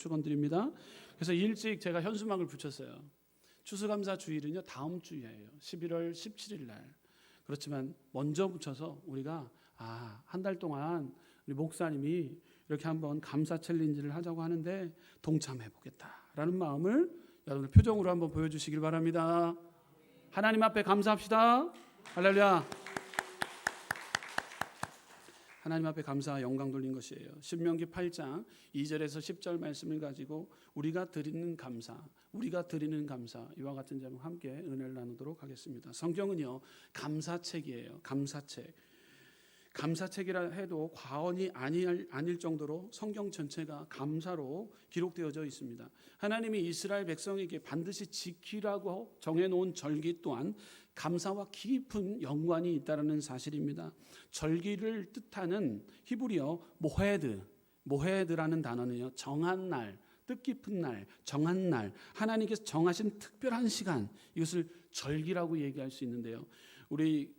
축원드립니다. 그래서 일찍 제가 현수막을 붙였어요. 추수감사 주일은요 다음 주예요. 11월 17일 날. 그렇지만 먼저 붙여서 우리가 아, 한 달 동안 우리 목사님이 이렇게 한번 감사 챌린지를 하자고 하는데 동참해 보겠다라는 마음을 여러분들 표정으로 한번 보여 주시길 바랍니다. 하나님 앞에 감사합시다. 할렐루야. 하나님 앞에 감사 영광 돌린 것이에요. 신명기 8장 2절에서 10절 말씀을 가지고 우리가 드리는 감사, 우리가 드리는 감사 이와 같은 제목 함께 은혜를 나누도록 하겠습니다. 성경은요 감사책이에요. 감사책. 감사책이라 해도 과언이 아닐, 아닐 정도로 성경 전체가 감사로 기록되어져 있습니다. 하나님이 이스라엘 백성에게 반드시 지키라고 정해놓은 절기 또한 감사와 깊은 연관이 있다는 사실입니다. 절기를 뜻하는 히브리어 모헤드, 모헤드라는 단어는요 정한 날, 뜻깊은 날, 정한 날, 하나님께서 정하신 특별한 시간 이것을 절기라고 얘기할 수 있는데요. 우리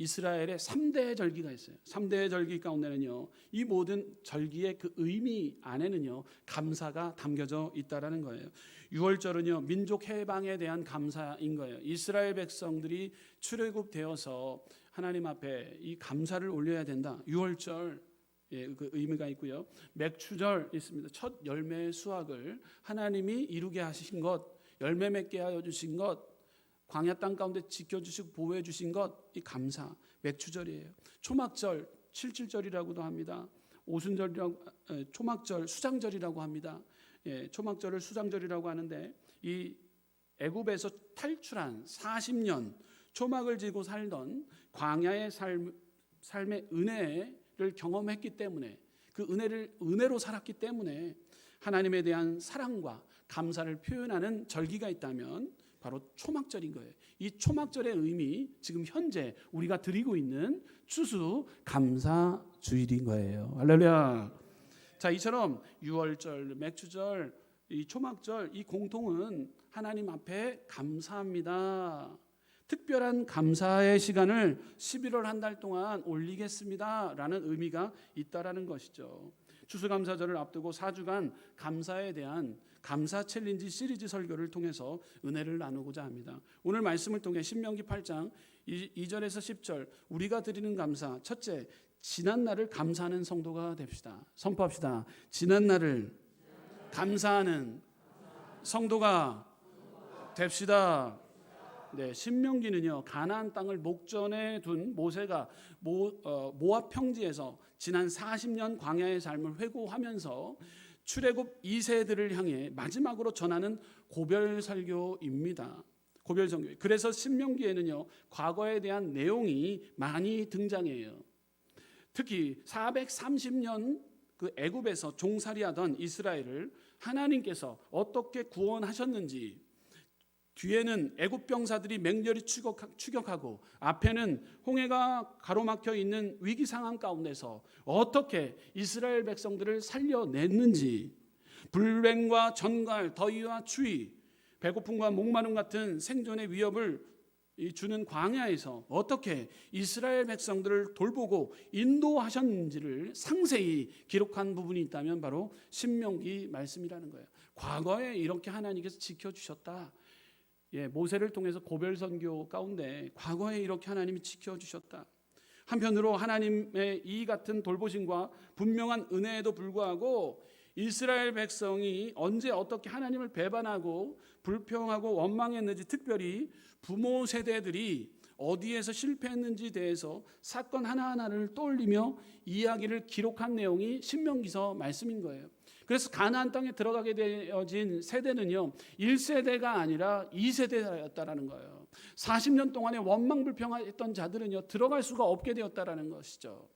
이스라엘의 3대 절기가 있어요. 3대 절기 가운데는요. 이 모든 절기의 그 의미 안에는요. 감사가 담겨져 있다라는 거예요. 6월절은요. 민족 해방에 대한 감사인 거예요. 이스라엘 백성들이 출애굽되어서 하나님 앞에 이 감사를 올려야 된다. 6월절 예, 그 의미가 있고요. 맥추절 있습니다. 첫 열매의 수확을 하나님이 이루게 하신 것, 열매 맺게 하여 주신 것, 광야 땅 가운데 지켜주시고 보호해 주신 것 이 감사 맥추절이에요. 초막절 칠칠절이라고도 합니다. 오순절이라고 에, 초막절 수장절이라고 합니다. 예, 초막절을 수장절이라고 하는데 이 애굽에서 탈출한 40년 초막을 지고 살던 광야의 삶, 삶의 은혜를 경험했기 때문에 그 은혜를 은혜로 살았기 때문에 하나님에 대한 사랑과 감사를 표현하는 절기가 있다면 바로 초막절인 거예요. 이 초막절의 의미 지금 현재 우리가 드리고 있는 추수 감사 주일인 거예요. 할렐루야. 자, 이처럼 유월절, 맥주절, 이 초막절 이 공통은 하나님 앞에 감사합니다. 특별한 감사의 시간을 11월 한 달 동안 올리겠습니다라는 의미가 있다라는 것이죠. 추수감사절을 앞두고 4주간 감사에 대한 감사 챌린지 시리즈 설교를 통해서 은혜를 나누고자 합니다. 오늘 말씀을 통해 신명기 8장 2절에서 10절 우리가 드리는 감사 첫째 지난 날을 감사하는 성도가 됩시다. 선포합시다. 지난 날을 감사하는 성도가 됩시다. 네, 신명기는요 가나안 땅을 목전에 둔 모세가 모, 어, 모압 평지에서 지난 40년 광야의 삶을 회고하면서 출애굽 2세들을 향해 마지막으로 전하는 고별 설교입니다. 고별 설교. 그래서 신명기에는요 과거에 대한 내용이 많이 등장해요. 특히 430년 그 애굽에서 종살이하던 이스라엘을 하나님께서 어떻게 구원하셨는지 뒤에는 애굽 병사들이 맹렬히 추격하고 앞에는 홍해가 가로막혀 있는 위기 상황 가운데서 어떻게 이스라엘 백성들을 살려냈는지 불행과 전갈, 더위와 추위, 배고픔과 목마름 같은 생존의 위협을 주는 광야에서 어떻게 이스라엘 백성들을 돌보고 인도하셨는지를 상세히 기록한 부분이 있다면 바로 신명기 말씀이라는 거예요. 과거에 이렇게 하나님께서 지켜주셨다. 예, 모세를 통해서 고별 선교 가운데 과거에 이렇게 하나님이 지켜 주셨다. 한편으로 하나님의 이 같은 돌보심과 분명한 은혜에도 불구하고 이스라엘 백성이 언제 어떻게 하나님을 배반하고 불평하고 원망했는지 특별히 부모 세대들이 어디에서 실패했는지 대해서 사건 하나하나를 떠올리며 이야기를 기록한 내용이 신명기서 말씀인 거예요. 그래서 가나안 땅에 들어가게 되어진 세대는요. 1세대가 아니라 2세대였다라는 거예요. 40년 동안에 원망 불평했던 자들은요. 들어갈 수가 없게 되었다라는 것이죠.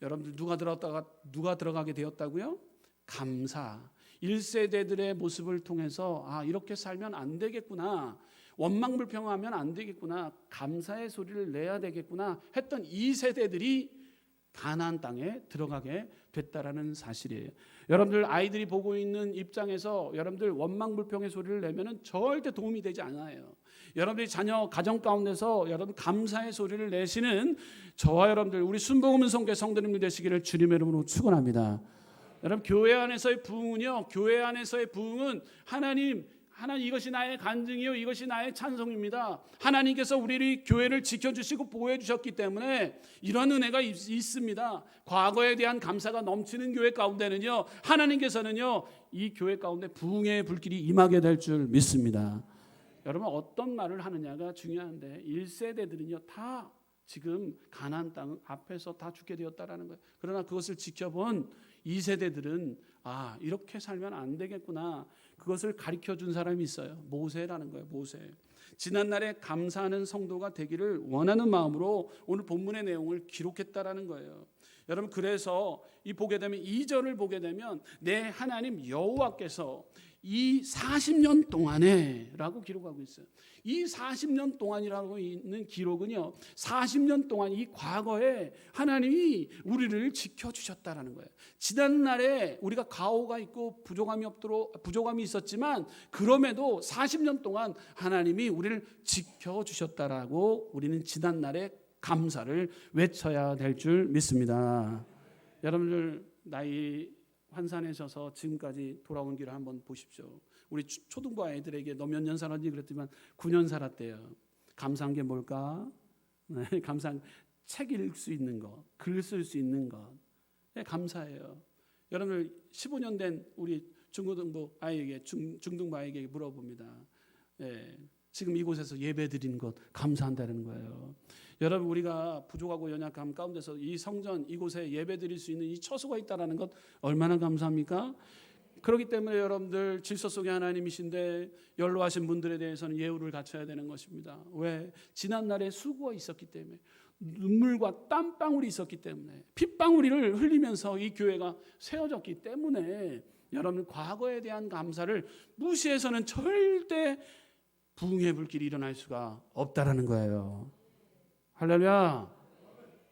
여러분들 누가 들어갔다가 누가 들어가게 되었다고요? 감사. 1세대들의 모습을 통해서 아, 이렇게 살면 안 되겠구나. 원망 불평하면 안 되겠구나. 감사의 소리를 내야 되겠구나 했던 2세대들이 가나안 땅에 들어가게 됐다라는 사실이에요. 여러분들 아이들이 보고 있는 입장에서 여러분들 원망 불평의 소리를 내면은 절대 도움이 되지 않아요. 여러분들이 자녀 가정 가운데서 여러분 감사의 소리를 내시는 저와 여러분들 우리 순복음 성교 성도님들 되시기를 주님의 이름으로 축원합니다. 여러분 교회 안에서의 부흥은요. 교회 안에서의 부흥은 하나님 하나님 이것이 나의 간증이요 이것이 나의 찬송입니다. 하나님께서 우리를 교회를 지켜 주시고 보호해 주셨기 때문에 이런 은혜가 있, 있습니다. 과거에 대한 감사가 넘치는 교회 가운데는요 하나님께서는요 이 교회 가운데 부흥의 불길이 임하게 될 줄 믿습니다. 여러분 어떤 말을 하느냐가 중요한데 1세대들은요 다 지금 가나안 땅 앞에서 다 죽게 되었다라는 거예요. 그러나 그것을 지켜본 2세대들은 아 이렇게 살면 안 되겠구나. 그것을 가르쳐 준 사람이 있어요. 모세라는 거예요. 모세. 지난 날에 감사하는 성도가 되기를 원하는 마음으로 오늘 본문의 내용을 기록했다라는 거예요. 여러분 그래서 이 보게 되면 2절을 보게 되면 내 하나님 여호와께서 이 40년 동안에 라고 기록하고 있어요. 이 40년 동안이라고 있는 기록은요. 40년 동안 이 과거에 하나님이 우리를 지켜 주셨다라는 거예요. 지난 날에 우리가 가오가 있고 부족함이 없도록 부족함이 있었지만 그럼에도 40년 동안 하나님이 우리를 지켜 주셨다라고 우리는 지난 날에 감사를 외쳐야 될 줄 믿습니다. 여러분들 나이 환산하셔서 지금까지 돌아온 길을 한번 보십시오. 우리 초등부 아이들에게 너 몇 년 살았니 그랬지만 9년 살았대요. 감사한 게 뭘까? 네, 감사한 책 읽을 수 있는 것, 글 쓸 수 있는 것. 네, 감사해요. 여러분들 15년 된 우리 중고등부 아이에게 중, 중등부 아이에게 물어봅니다. 네, 지금 이곳에서 예배 드리는 것 감사한다는 거예요. 여러분 우리가 부족하고 연약함 가운데서 이 성전 이곳에 예배 드릴 수 있는 이 처소가 있다라는 것 얼마나 감사합니까? 그렇기 때문에 여러분들 질서 속의 하나님이신데 연로하신 분들에 대해서는 예우를 갖춰야 되는 것입니다. 왜? 지난 날에 수고가 있었기 때문에 눈물과 땀방울이 있었기 때문에 핏방울이를 흘리면서 이 교회가 세워졌기 때문에 여러분 과거에 대한 감사를 무시해서는 절대 부흥의 불길이 일어날 수가 없다라는 거예요. 할렐루야.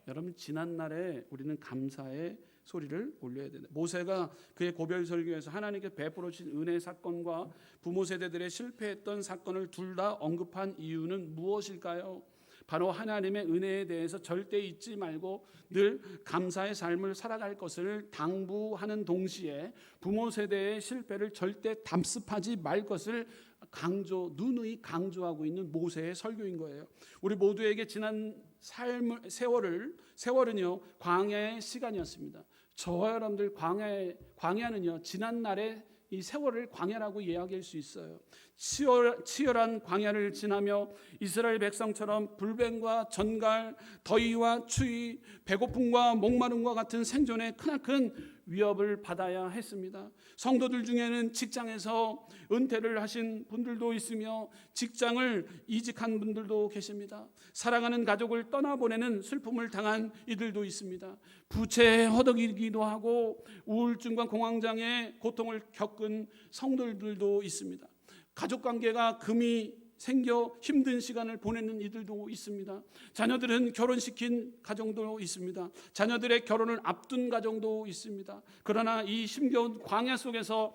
여러분 지난 날에 우리는 감사의 소리를 올려야 된다. 모세가 그의 고별 설교에서 하나님께 베풀어 주신 은혜 사건과 부모 세대들의 실패했던 사건을 둘 다 언급한 이유는 무엇일까요? 바로 하나님의 은혜에 대해서 절대 잊지 말고 늘 감사의 삶을 살아갈 것을 당부하는 동시에 부모 세대의 실패를 절대 담습하지 말 것을 강조 누누이 강조하고 있는 모세의 설교인 거예요. 우리 모두에게 지난 삶 세월을 세월은요 광야의 시간이었습니다. 저와 여러분들 광야 광야는요 지난 날의 이 세월을 광야라고 이야기할 수 있어요. 치열, 치열한 광야를 지나며 이스라엘 백성처럼 불뱀과 전갈, 더위와 추위, 배고픔과 목마름과 같은 생존의 크나큰 위협을 받아야 했습니다. 성도들 중에는 직장에서 은퇴를 하신 분들도 있으며 직장을 이직한 분들도 계십니다. 사랑하는 가족을 떠나보내는 슬픔을 당한 이들도 있습니다. 부채에 허덕이기도 하고 우울증과 공황장애 고통을 겪은 성도들도 있습니다. 가족 관계가 금이 생겨 힘든 시간을 보내는 이들도 있습니다. 자녀들은 결혼시킨 가정도 있습니다. 자녀들의 결혼을 앞둔 가정도 있습니다. 그러나 이 힘겨운 광야 속에서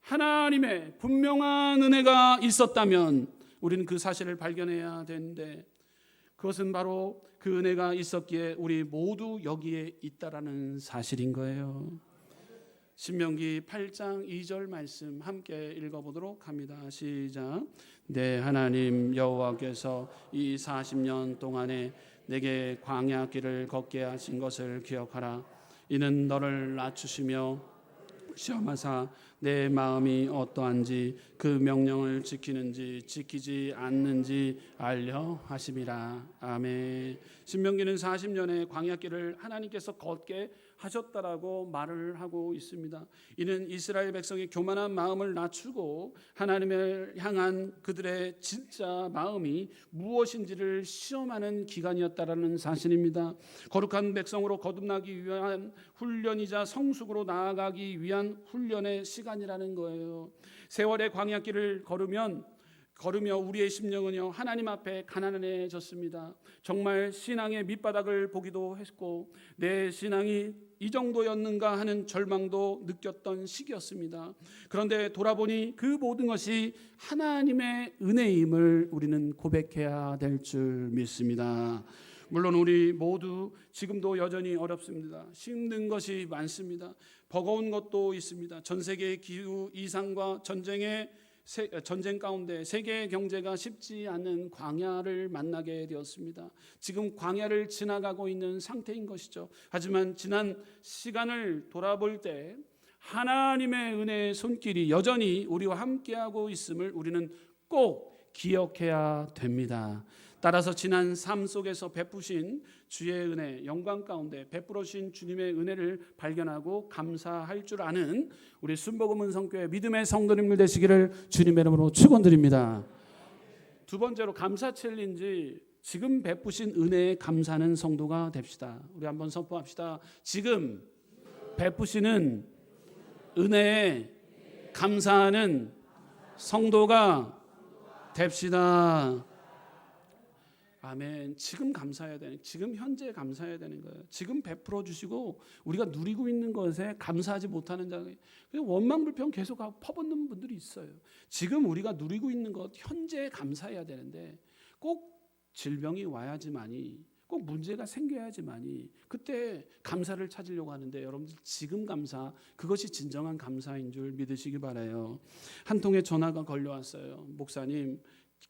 하나님의 분명한 은혜가 있었다면 우리는 그 사실을 발견해야 되는데 그것은 바로 그 은혜가 있었기에 우리 모두 여기에 있다라는 사실인 거예요. 신명기 8장 2절 말씀 함께 읽어보도록 합니다. 시작. 내 하나님 여호와께서 이 40년 동안에 내게 광야 길을 걷게 하신 것을 기억하라. 이는 너를 낮추시며 시험하사 내 마음이 어떠한지 그 명령을 지키는지 지키지 않는지 알려 하심이라. 아멘. 신명기는 40년의 광야 길을 하나님께서 걷게 하셨다라고 말을 하고 있습니다. 이는 이스라엘 백성의 교만한 마음을 낮추고 하나님을 향한 그들의 진짜 마음이 무엇인지를 시험하는 기간이었다라는 사실입니다. 거룩한 백성으로 거듭나기 위한 훈련이자 성숙으로 나아가기 위한 훈련의 시간이라는 거예요. 세월의 광야길을 걸으면 걸으며 우리의 심령은요 하나님 앞에 가난해졌습니다. 정말 신앙의 밑바닥을 보기도 했고 내 신앙이 이 정도였는가 하는 절망도 느꼈던 시기였습니다. 그런데 돌아보니 그 모든 것이 하나님의 은혜임을 우리는 고백해야 될 줄 믿습니다. 물론 우리 모두 지금도 여전히 어렵습니다. 힘든 것이 많습니다. 버거운 것도 있습니다. 전 세계의 기후 이상과 전쟁의 세- 전쟁 가운데 세계의 경제가 쉽지 않은 광야를 만나게 되었습니다. 지금 광야를 지나가고 있는 상태인 것이죠. 하지만 지난 시간을 돌아볼 때 하나님의 은혜의 손길이 여전히 우리와 함께하고 있음을 우리는 꼭 기억해야 됩니다. 따라서 지난 삶 속에서 베푸신 주의 은혜, 영광 가운데 베풀어신 주님의 은혜를 발견하고 감사할 줄 아는 우리 순복음 성교회 믿음의 성도님들 되시기를 주님의 이름으로 축원드립니다. 두 번째로 감사 챌린지 지금 베푸신 은혜에 감사하는 성도가 됩시다. 우리 한번 선포합시다. 지금 베푸시는 은혜에 감사하는 성도가 됩시다. 아멘. 지금 감사해야 되는, 지금 현재 감사해야 되는 거예요. 지금 베풀어 주시고 우리가 누리고 있는 것에 감사하지 못하는 자, 원망 불평 계속 하고 퍼붓는 분들이 있어요. 지금 우리가 누리고 있는 것 현재 감사해야 되는데 꼭 질병이 와야지만이 꼭 문제가 생겨야지만이 그때 감사를 찾으려고 하는데 여러분들 지금 감사 그것이 진정한 감사인 줄 믿으시기 바래요. 한 통의 전화가 걸려왔어요. 목사님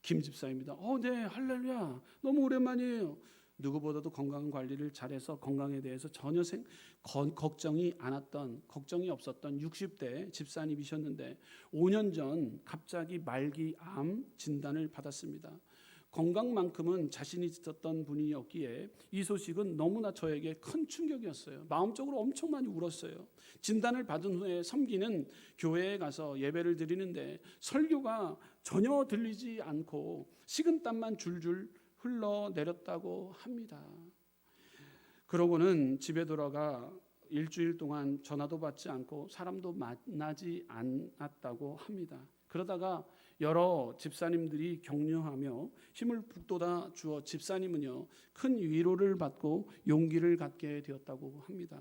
김 집사입니다. 어, 네, 할렐루야. 너무 오랜만이에요. 누구보다도 건강 관리를 잘해서 건강에 대해서 전혀 생, 거, 걱정이 않았던, 걱정이 없었던 60대 집사님이셨는데 5년 전 갑자기 말기 암 진단을 받았습니다. 건강만큼은 자신이 있었던 분이었기에 이 소식은 너무나 저에게 큰 충격이었어요. 마음적으로 엄청 많이 울었어요. 진단을 받은 후에 섬기는 교회에 가서 예배를 드리는데 설교가 전혀 들리지 않고 식은땀만 줄줄 흘러내렸다고 합니다. 그러고는 집에 돌아가 일주일 동안 전화도 받지 않고 사람도 만나지 않았다고 합니다. 그러다가 여러 집사님들이 격려하며 힘을 북돋아 주어 집사님은요 큰 위로를 받고 용기를 갖게 되었다고 합니다.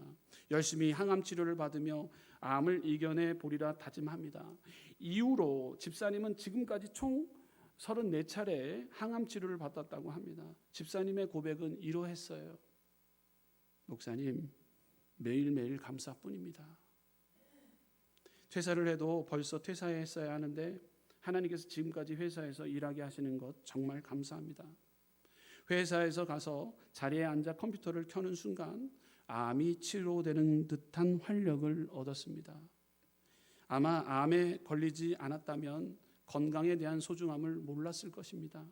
열심히 항암 치료를 받으며 암을 이겨내 보리라 다짐합니다. 이후로 집사님은 지금까지 총 34차례 항암 치료를 받았다고 합니다. 집사님의 고백은 이러했어요. 목사님 매일매일 감사뿐입니다. 퇴사를 해도 벌써 퇴사했어야 하는데 하나님께서 지금까지 회사에서 일하게 하시는 것 정말 감사합니다. 회사에서 가서 자리에 앉아 컴퓨터를 켜는 순간 암이 치료되는 듯한 활력을 얻었습니다. 아마 암에 걸리지 않았다면 건강에 대한 소중함을 몰랐을 것입니다.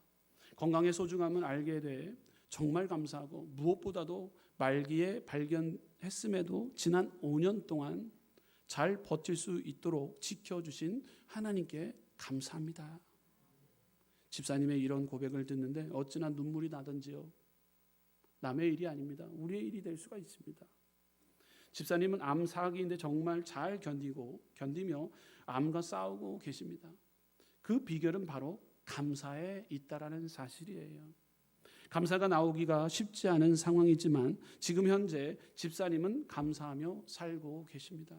건강의 소중함을 알게 돼 정말 감사하고 무엇보다도 말기에 발견했음에도 지난 5년 동안 잘 버틸 수 있도록 지켜주신 하나님께 감사합니다. 집사님의 이런 고백을 듣는데 어찌나 눈물이 나던지요. 남의 일이 아닙니다. 우리의 일이 될 수가 있습니다. 집사님은 암 사기인데 정말 잘 견디고 견디며 암과 싸우고 계십니다. 그 비결은 바로 감사에 있다라는 사실이에요. 감사가 나오기가 쉽지 않은 상황이지만 지금 현재 집사님은 감사하며 살고 계십니다.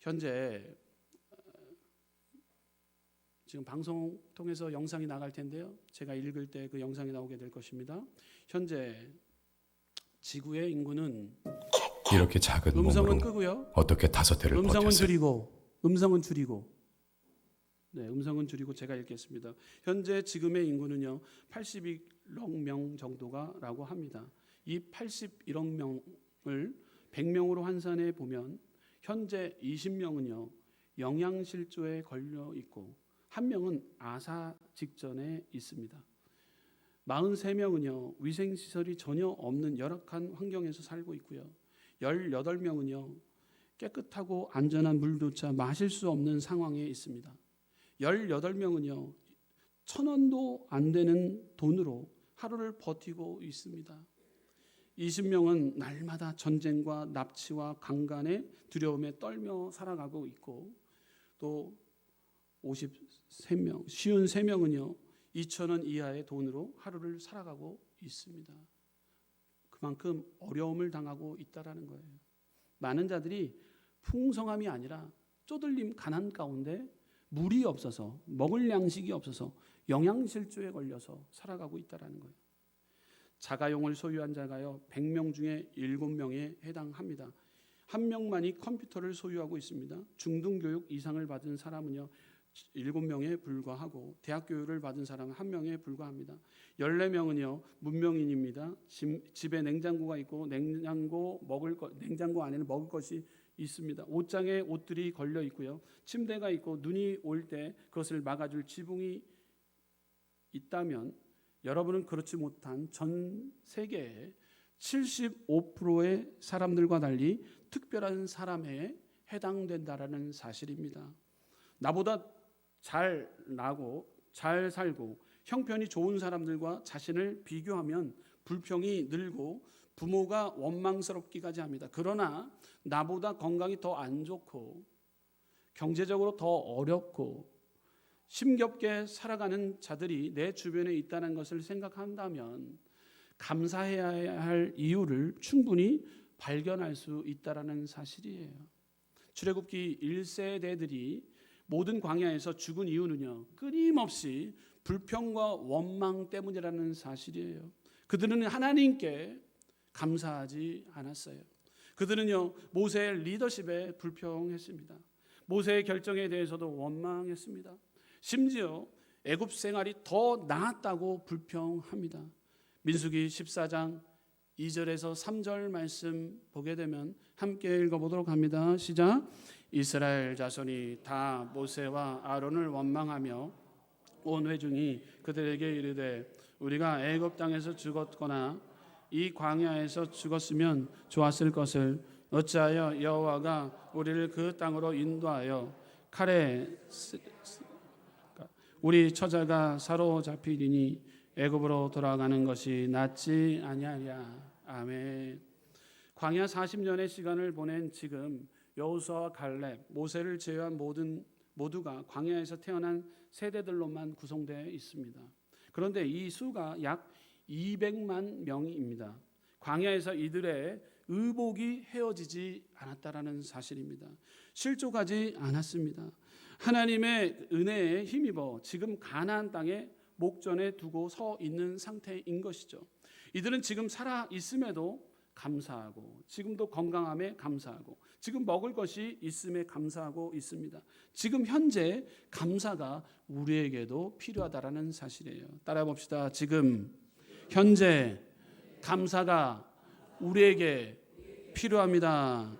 현재 어, 지금 방송 통해서 영상이 나갈 텐데요. 제가 읽을 때 그 영상이 나오게 될 것입니다. 현재 지구의 인구는 이렇게 작은 음성은 끄고요. 어떻게 다섯 대를 음성은? 줄이고 음성은 줄이고 네, 음성은 줄이고 제가 읽겠습니다. 현재 지금의 인구는요. 81억 명 정도가라고 합니다. 이 81억 명을 100명으로 환산해 보면 현재 20명은요. 영양실조에 걸려 있고 한 명은 아사 직전에 있습니다. 43명은요. 위생 시설이 전혀 없는 열악한 환경에서 살고 있고요. 18명은요. 깨끗하고 안전한 물조차 마실 수 없는 상황에 있습니다. 18명은요. 천 원도 안 되는 돈으로 하루를 버티고 있습니다. 20명은 날마다 전쟁과 납치와 강간의 두려움에 떨며 살아가고 있고 또 53명, 53명은요. 2천 원 이하의 돈으로 하루를 살아가고 있습니다. 그만큼 어려움을 당하고 있다라는 거예요. 많은 자들이 풍성함이 아니라 쪼들림 가난 가운데 물이 없어서 먹을 양식이 없어서 영양실조에 걸려서 살아가고 있다라는 거예요. 자가용을 소유한 자가요 100명 중에 7명에 해당합니다. 한 명만이 컴퓨터를 소유하고 있습니다. 중등 교육 이상을 받은 사람은요 7명에 불과하고 대학 교육을 받은 사람은 한 명에 불과합니다. 14명은요 문명인입니다. 집, 집에 냉장고가 있고 냉장고 먹을 것 냉장고 안에는 먹을 것이 있습니다. 옷장에 옷들이 걸려 있고요. 침대가 있고 눈이 올 때 그것을 막아 줄 지붕이 있다면 여러분은 그렇지 못한 전 세계의 75%의 사람들과 달리 특별한 사람에 해당된다라는 사실입니다. 나보다 잘 나고 잘 살고 형편이 좋은 사람들과 자신을 비교하면 불평이 늘고 부모가 원망스럽기까지 합니다. 그러나 나보다 건강이 더 안 좋고 경제적으로 더 어렵고 심겹게 살아가는 자들이 내 주변에 있다는 것을 생각한다면 감사해야 할 이유를 충분히 발견할 수 있다라는 사실이에요. 출애굽기 1세대들이 모든 광야에서 죽은 이유는요. 끊임없이 불평과 원망 때문이라는 사실이에요. 그들은 하나님께 감사하지 않았어요. 그들은요 모세의 리더십에 불평했습니다. 모세의 결정에 대해서도 원망했습니다. 심지어 애굽 생활이 더 나았다고 불평합니다. 민수기 14장 2절에서 3절 말씀 보게 되면 함께 읽어보도록 합니다. 시작. 이스라엘 자손이 다 모세와 아론을 원망하며 온 회중이 그들에게 이르되 우리가 애굽 땅에서 죽었거나 이 광야에서 죽었으면 좋았을 것을 어찌하여 여호와가 우리를 그 땅으로 인도하여 칼에 우리 처자가 사로잡히리니 애굽으로 돌아가는 것이 낫지 아니하랴 아멘. 광야 40년의 시간을 보낸 지금 여호수아와 갈렙, 모세를 제외한 모든 모두가 광야에서 태어난 세대들로만 구성되어 있습니다. 그런데 이 수가 약 200만 명입니다. 광야에서 이들의 의복이 헤어지지 않았다라는 사실입니다. 실족하지 않았습니다. 하나님의 은혜에 힘입어 지금 가나안 땅에 목전에 두고 서 있는 상태인 것이죠. 이들은 지금 살아 있음에도 감사하고 지금도 건강함에 감사하고 지금 먹을 것이 있음에 감사하고 있습니다. 지금 현재 감사가 우리에게도 필요하다라는 사실이에요. 따라 봅시다. 지금 현재 감사가 우리에게 필요합니다.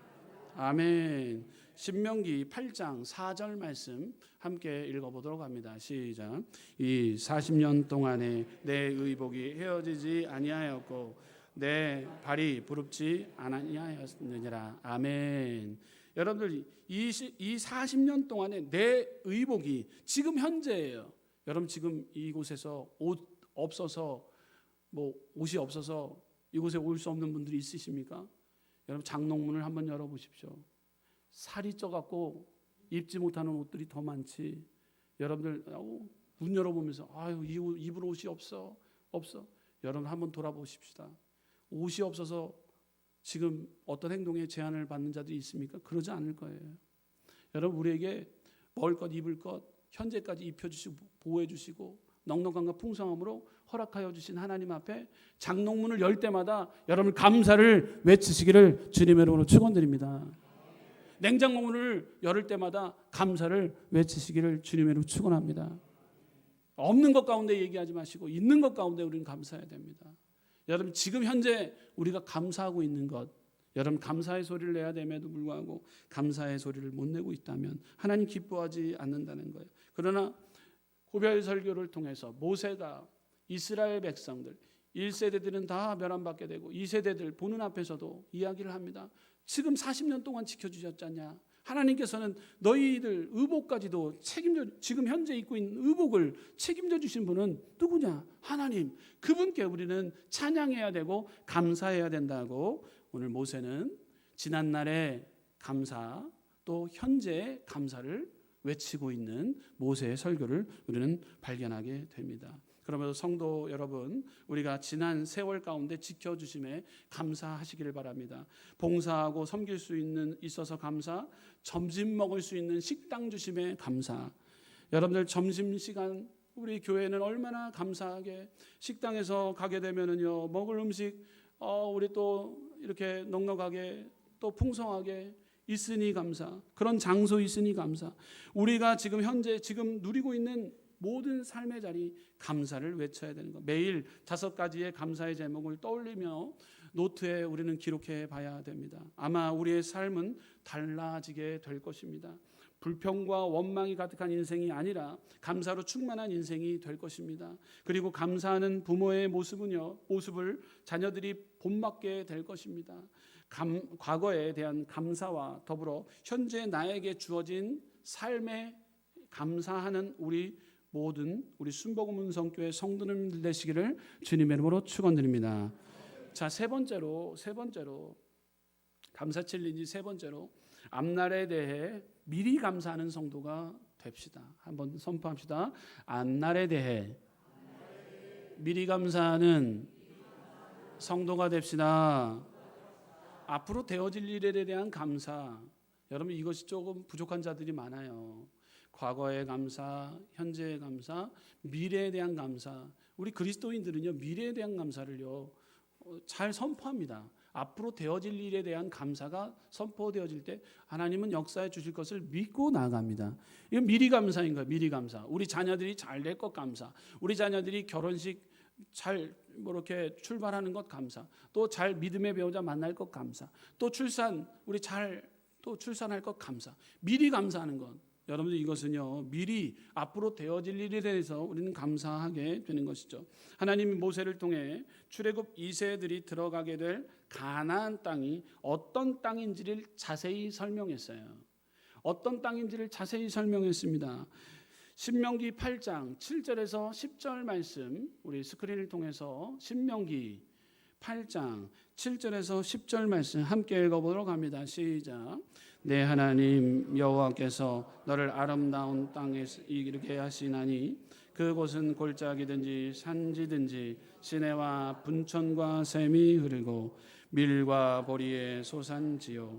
아멘. 신명기 8장 4절 말씀 함께 읽어보도록 합니다. 시작. 이 40년 동안에 내 의복이 헤어지지 아니하였고 내 발이 부릅지 아니하였느니라. 아멘. 여러분들 이, 시- 이 40년 동안에 내 의복이 지금 현재예요. 여러분 지금 이곳에서 옷 없어서 뭐 옷이 없어서 이곳에 올 수 없는 분들이 있으십니까? 여러분 장롱문을 한번 열어보십시오. 살이 쪄갖고 입지 못하는 옷들이 더 많지. 여러분들 문 열어보면서 아유 입을 옷이 없어 없어. 여러분 한번 돌아보십시다. 옷이 없어서 지금 어떤 행동에 제한을 받는 자들이 있습니까? 그러지 않을 거예요. 여러분 우리에게 먹을 것 입을 것 현재까지 입혀주시고 보호해주시고 넉넉함과 풍성함으로 허락하여 주신 하나님 앞에 장롱문을 열 때마다 여러분 감사를 외치시기를 주님의 이름으로 축원드립니다. 냉장고 문을 열을 때마다 감사를 외치시기를 주님의 이름으로 축원합니다. 없는 것 가운데 얘기하지 마시고 있는 것 가운데 우리는 감사해야 됩니다. 여러분 지금 현재 우리가 감사하고 있는 것 여러분 감사의 소리를 내야 됨에도 불구하고 감사의 소리를 못 내고 있다면 하나님 기뻐하지 않는다는 거예요. 그러나 고별 설교를 통해서 모세가 이스라엘 백성들 1세대들은 다 멸함받게 되고 2세대들 보는 앞에서도 이야기를 합니다. 지금 40년 동안 지켜주셨잖냐. 하나님께서는 너희들 의복까지도 책임져 지금 현재 입고 있는 의복을 책임져 주신 분은 누구냐? 하나님. 그분께 우리는 찬양해야 되고 감사해야 된다고 오늘 모세는 지난 날의 감사 또 현재의 감사를 외치고 있는 모세의 설교를 우리는 발견하게 됩니다. 그러면서 성도 여러분, 우리가 지난 세월 가운데 지켜주심에 감사하시기를 바랍니다. 봉사하고 섬길 수 있는 있어서 감사, 점심 먹을 수 있는 식당 주심에 감사. 여러분들 점심 시간 우리 교회는 얼마나 감사하게 식당에서 가게 되면은요 먹을 음식 어 우리 또 이렇게 넉넉하게 또 풍성하게 있으니 감사 그런 장소 있으니 감사 우리가 지금 현재 지금 누리고 있는 모든 삶의 자리 감사를 외쳐야 되는 거 매일 다섯 가지의 감사의 제목을 떠올리며 노트에 우리는 기록해 봐야 됩니다. 아마 우리의 삶은 달라지게 될 것입니다. 불평과 원망이 가득한 인생이 아니라 감사로 충만한 인생이 될 것입니다. 그리고 감사하는 부모의 모습은요, 모습을 자녀들이 본받게 될 것입니다. 감, 과거에 대한 감사와 더불어 현재 나에게 주어진 삶에 감사하는 우리 모든 우리 순복음 운성교회 성도님들 되시기를 주님의 이름으로 축원드립니다. 자, 세 번째로 세 번째로 감사 챌린지 세 번째로 앞날에 대해 미리 감사하는 성도가 됩시다. 한번 선포합시다. 앞날에 대해 미리 감사하는 성도가 됩시다. 앞으로 되어질 일에 대한 감사. 여러분 이것이 조금 부족한 자들이 많아요. 과거의 감사, 현재의 감사, 미래에 대한 감사. 우리 그리스도인들은요 미래에 대한 감사를요 어, 잘 선포합니다. 앞으로 되어질 일에 대한 감사가 선포되어질 때 하나님은 역사해 주실 것을 믿고 나갑니다. 이건 미리 감사인 거예요. 미리 감사. 우리 자녀들이 잘 될 것 감사. 우리 자녀들이 결혼식 잘 뭐 이렇게 출발하는 것 감사. 또 잘 믿음의 배우자 만날 것 감사. 또 출산 우리 잘 또 출산할 것 감사. 미리 감사하는 것. 여러분들 이것은요 미리 앞으로 되어질 일에 대해서 우리는 감사하게 되는 것이죠. 하나님이 모세를 통해 출애굽 2세들이 들어가게 될 가나안 땅이 어떤 땅인지를 자세히 설명했어요. 어떤 땅인지를 자세히 설명했습니다. 신명기 8장 7절에서 10절 말씀 우리 스크린을 통해서 신명기 8장 7절에서 10절 말씀 함께 읽어보도록 합니다. 시작. 내 하나님 여호와께서 너를 아름다운 땅에 이르게 하시나니 그곳은 골짜기든지 산지든지 시내와 분천과 샘이 흐르고 밀과 보리의 소산지요.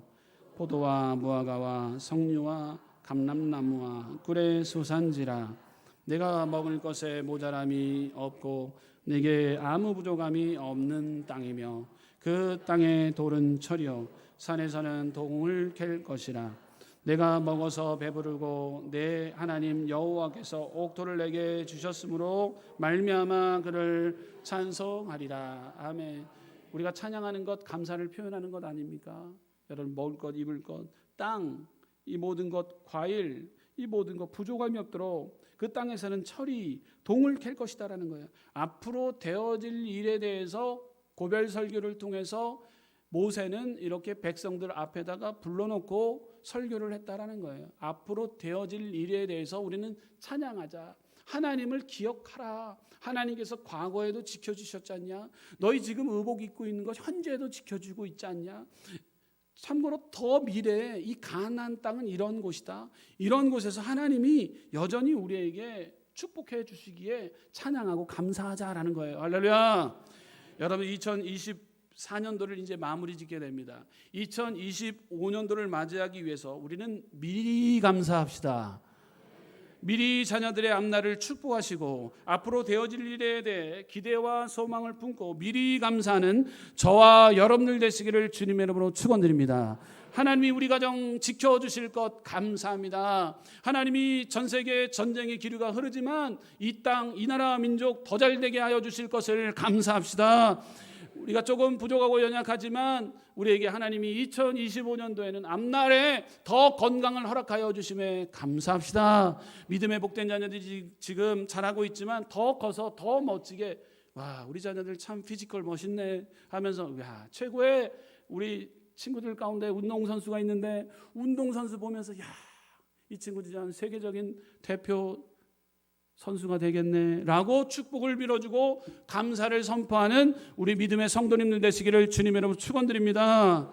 포도와 무화과와 석류와 감람나무와 꿀의 소산지라. 내가 먹을 것에 모자람이 없고 내게 아무 부족함이 없는 땅이며 그 땅의 돌은 철이요 산에서는 동을 캘 것이라. 내가 먹어서 배부르고 내 하나님 여호와께서 옥토를 내게 주셨으므로 말미암아 그를 찬송하리라. 아멘. 우리가 찬양하는 것 감사를 표현하는 것 아닙니까? 여러분 먹을 것 입을 것땅 이 모든 것 과일 이 모든 것 부족함이 없도록 그 땅에서는 철이 동을 캘 것이다라는 거예요. 앞으로 되어질 일에 대해서 고별 설교를 통해서 모세는 이렇게 백성들 앞에다가 불러놓고 설교를 했다라는 거예요. 앞으로 되어질 일에 대해서 우리는 찬양하자. 하나님을 기억하라. 하나님께서 과거에도 지켜주셨지 않냐? 너희 지금 의복 입고 있는 것 현재도 지켜주고 있지 않냐? 참고로 더 미래에 이 가나안 땅은 이런 곳이다. 이런 곳에서 하나님이 여전히 우리에게 축복해 주시기에 찬양하고 감사하자라는 거예요. 할렐루야. 여러분 2024년도를 이제 마무리 짓게 됩니다. 2025년도를 맞이하기 위해서 우리는 미리 감사합시다. 미리 자녀들의 앞날을 축복하시고 앞으로 되어질 일에 대해 기대와 소망을 품고 미리 감사하는 저와 여러분들 되시기를 주님의 이름으로 축원드립니다. 하나님이 우리 가정 지켜 주실 것 감사합니다. 하나님이 전 세계 전쟁의 기류가 흐르지만 이 땅, 이 나라 민족 더 잘 되게 하여 주실 것을 감사합시다. 우리가 조금 부족하고 연약하지만 우리에게 하나님이 2025년도에는 앞날에 더 건강을 허락하여 주심에 감사합시다. 믿음의 복된 자녀들이 지금 잘하고 있지만 더 커서 더 멋지게 와 우리 자녀들 참 피지컬 멋있네 하면서 야 최고의 우리 친구들 가운데 운동 선수가 있는데 운동 선수 보면서 야 이 친구들이 한 세계적인 대표 선수가 되겠네 라고 축복을 빌어주고 감사를 선포하는 우리 믿음의 성도님들 되시기를 주님 여러분 축원드립니다.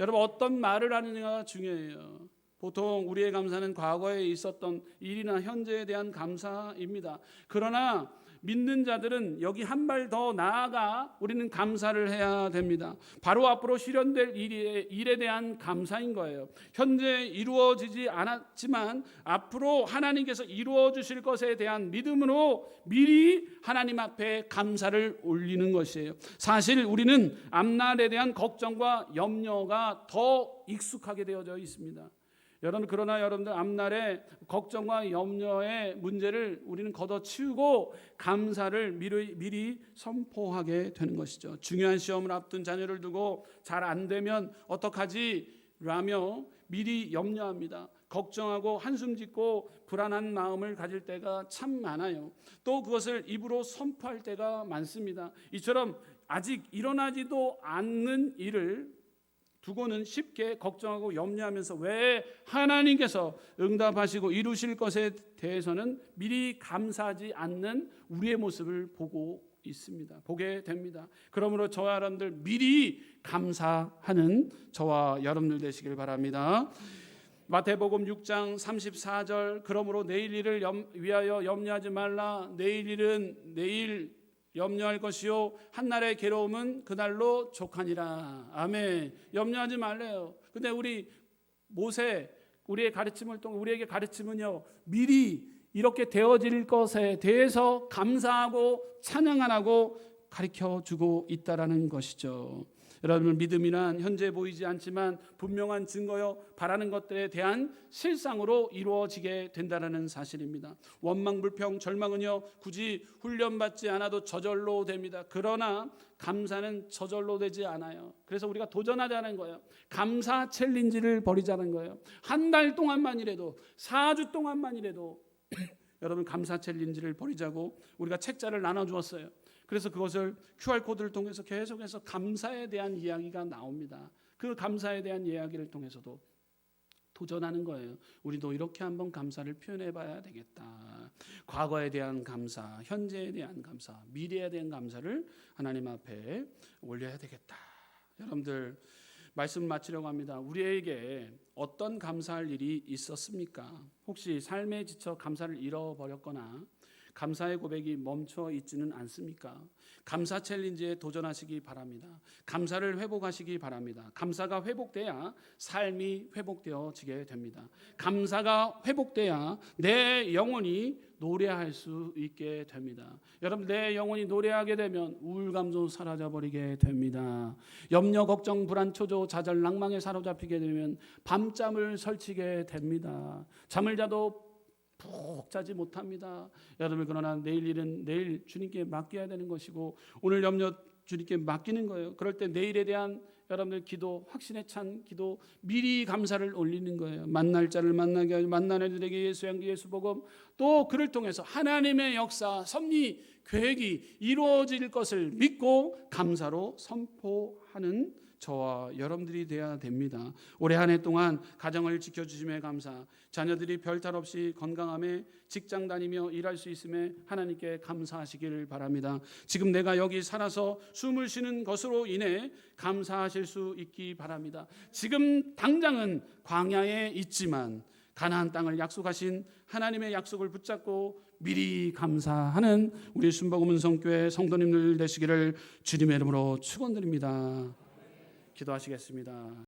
여러분 어떤 말을 하느냐가 중요해요. 보통 우리의 감사는 과거에 있었던 일이나 현재에 대한 감사입니다. 그러나 믿는 자들은 여기 한 발 더 나아가 우리는 감사를 해야 됩니다. 바로 앞으로 실현될 일에, 일에 대한 감사인 거예요. 현재 이루어지지 않았지만 앞으로 하나님께서 이루어 주실 것에 대한 믿음으로 미리 하나님 앞에 감사를 올리는 것이에요. 사실 우리는 앞날에 대한 걱정과 염려가 더 익숙하게 되어져 있습니다. 여러분 그러나 여러분들 앞날에 걱정과 염려의 문제를 우리는 걷어치우고 감사를 미리, 미리 선포하게 되는 것이죠. 중요한 시험을 앞둔 자녀를 두고 잘 안 되면 어떡하지? 라며 미리 염려합니다. 걱정하고 한숨 짓고 불안한 마음을 가질 때가 참 많아요. 또 그것을 입으로 선포할 때가 많습니다. 이처럼 아직 일어나지도 않는 일을 두고는 쉽게 걱정하고 염려하면서 왜 하나님께서 응답하시고 이루실 것에 대해서는 미리 감사하지 않는 우리의 모습을 보고 있습니다. 보게 됩니다. 그러므로 저와 여러분들 미리 감사하는 저와 여러분들 되시길 바랍니다. 마태복음 6장 34절 그러므로 내일 일을 염- 위하여 염려하지 말라 내일 일은 내일 염려할 것이요 한날의 괴로움은 그날로 족하니라. 아멘. 염려하지 말래요. 근데 우리 모세 우리의 가르침을 통해 우리에게 가르침은요 미리 이렇게 되어질 것에 대해서 감사하고 찬양하라고 가르쳐 주고 있다라는 것이죠. 여러분 믿음이란 현재 보이지 않지만 분명한 증거요 바라는 것들에 대한 실상으로 이루어지게 된다라는 사실입니다. 원망 불평 절망은요 굳이 훈련받지 않아도 저절로 됩니다. 그러나 감사는 저절로 되지 않아요. 그래서 우리가 도전하자는 거예요. 감사 챌린지를 벌이자는 거예요. 한 달 동안만이라도 4주 동안만이라도 여러분 감사 챌린지를 벌이자고 우리가 책자를 나눠 주었어요. 그래서 그것을 QR 코드를 통해서 계속해서 감사에 대한 이야기가 나옵니다. 그 감사에 대한 이야기를 통해서도 도전하는 거예요. 우리도 이렇게 한번 감사를 표현해 봐야 되겠다. 과거에 대한 감사, 현재에 대한 감사, 미래에 대한 감사를 하나님 앞에 올려야 되겠다. 여러분들 말씀 마치려고 합니다. 우리에게 어떤 감사할 일이 있었습니까? 혹시 삶에 지쳐 감사를 잃어버렸거나 감사의 고백이 멈춰 있지는 않습니까? 감사 챌린지에 도전하시기 바랍니다. 감사를 회복하시기 바랍니다. 감사가 회복돼야 삶이 회복되어지게 됩니다. 감사가 회복돼야 내 영혼이 노래할 수 있게 됩니다. 여러분 내 영혼이 노래하게 되면 우울감도 사라져 버리게 됩니다. 염려, 걱정, 불안, 초조, 좌절, 낭망에 사로잡히게 되면 밤잠을 설치게 됩니다. 잠을 자도 푹 자지 못합니다. 여러분 그러나 내일 일은 내일 주님께 맡겨야 되는 것이고 오늘 염려 주님께 맡기는 거예요. 그럴 때 내일에 대한 여러분들 기도 확신에 찬 기도 미리 감사를 올리는 거예요. 만날 자를 만나게 하고 만나는 이들에게 예수 향기 예수 복음 또 그를 통해서 하나님의 역사 섭리 계획이 이루어질 것을 믿고 감사로 선포하는 저와 여러분들이 되어야 됩니다. 올해 한 해 동안 가정을 지켜주심에 감사, 자녀들이 별탈 없이 건강함에 직장 다니며 일할 수 있음에 하나님께 감사하시기를 바랍니다. 지금 내가 여기 살아서 숨을 쉬는 것으로 인해 감사하실 수 있기 바랍니다. 지금 당장은 광야에 있지만 가나안 땅을 약속하신 하나님의 약속을 붙잡고 미리 감사하는 우리 순복음 은 성교회 성도님들 되시기를 주님의 이름으로 축원드립니다. 기도하시겠습니다.